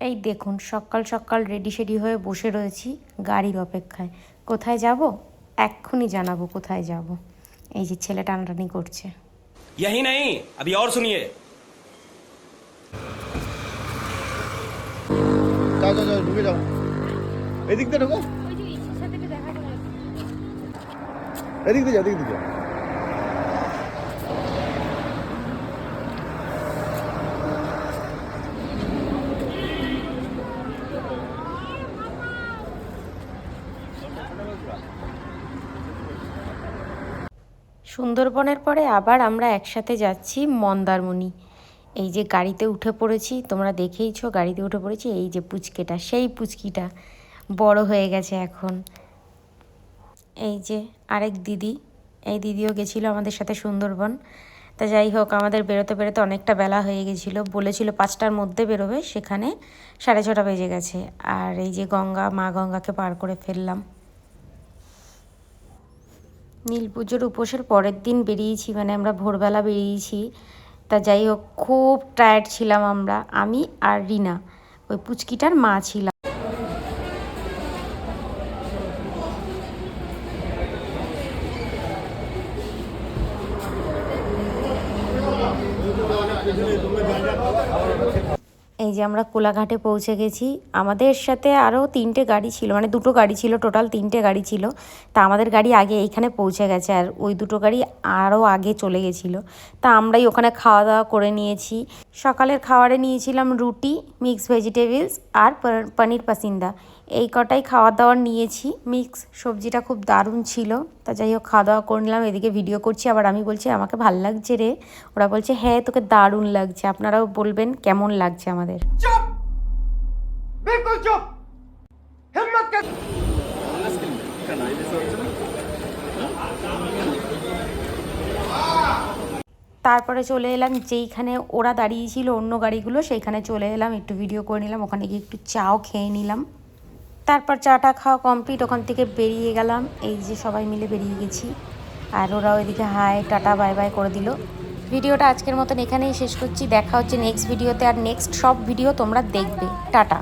এই দেখুন সকাল সকাল রেডি সেডি হয়ে বসে রয়েছি গাড়ির অপেক্ষায় কোথায় যাব এক্ষুনি জানাবো কোথায় যাব এই যে ছেলে টানাটানি করছে यही नहीं अभी और सुनिए যাও যাও যাও ঢুকে যাও এদিক দিয়ে ঢুকো এদিক দিয়ে যাও এদিক দিয়ে যাও সুন্দরবনের পরে আবার আমরা একসাথে যাচ্ছি মন্দারমণি। এই যে গাড়িতে উঠে পড়েছি, তোমরা দেখেইছো গাড়িতে উঠে পড়েছি, এই যে পুচকেটা, সেই পুচকিটা বড় হয়ে গেছে এখন। এই যে আরেক দিদি, এই দিদিও গেছিল আমাদের সাথে সুন্দরবন। তা যাই হোক, আমাদের বেরোতে বেরোতে অনেকটা বেলা হয়ে গেছিল, বলেছিল পাঁচটার মধ্যে বেরোবে, সেখানে সাড়ে ছটা বেজে গেছে। আর এই যে গঙ্গা, মা গঙ্গাকে পার করে ফেললাম। নীল পুজোর উপোসের পরের দিন বেরিয়েছি মানে আমরা ভোরবেলা বেরিয়েছি। তা যাই হোক, খুব টায়ার্ড ছিলাম আমরা, আমি আর রিনা। ওই পুচকিটার মা ছিলাম এই যে আমরা কোলাঘাটে পৌঁছে গেছি, আমাদের সাথে আরও তিনটে গাড়ি ছিল মানে দুটো গাড়ি ছিল টোটাল তিনটে গাড়ি ছিল। তা আমাদের গাড়ি আগে এইখানে পৌঁছে গেছে আর ওই দুটো গাড়ি আরও আগে চলে গেছিল। তা আমরাই ওখানে খাওয়া দাওয়া করে নিয়েছি। সকালের খাবারে নিয়েছিলাম রুটি মিক্স ভেজিটেবলস আর পনির পাসিন্দা। এই কটাই খাওয়া দাওয়ার নিয়েছি। মিক্স সবজিটা খুব দারুণ ছিল। তা যাই হোক খাওয়া দাওয়া করে নিলাম এদিকে ভিডিও করছি। আবার আমি বলছি আমাকে ভালো লাগছে রে। ওরা বলছে হ্যাঁ তোকে দারুণ লাগছে। আপনারাও বলবেন কেমন লাগছে আমাদের? चुप তারপরে চলে এলাম, যেইখানে ওরা দাঁড়িয়েছিল অন্য গাড়িগুলো, সেইখানে চলে এলাম, একটু ভিডিও করে নিলাম, ওখানে গিয়ে একটু চাও খেয়ে নিলাম। তারপর চাটা খাওয়া কমপ্লিট ওখান থেকে বেরিয়ে গেলাম, এই যে সবাই মিলে বেরিয়ে গেছি। আর ওরা ওইদিকে হাই টাটা বাই বাই করে দিল। ভিডিওটা আজকের মতন এখানেই শেষ করছি, দেখা হচ্ছে নেক্সট ভিডিওতে আর নেক্সট সব ভিডিও তোমরা দেখবে। টাটা।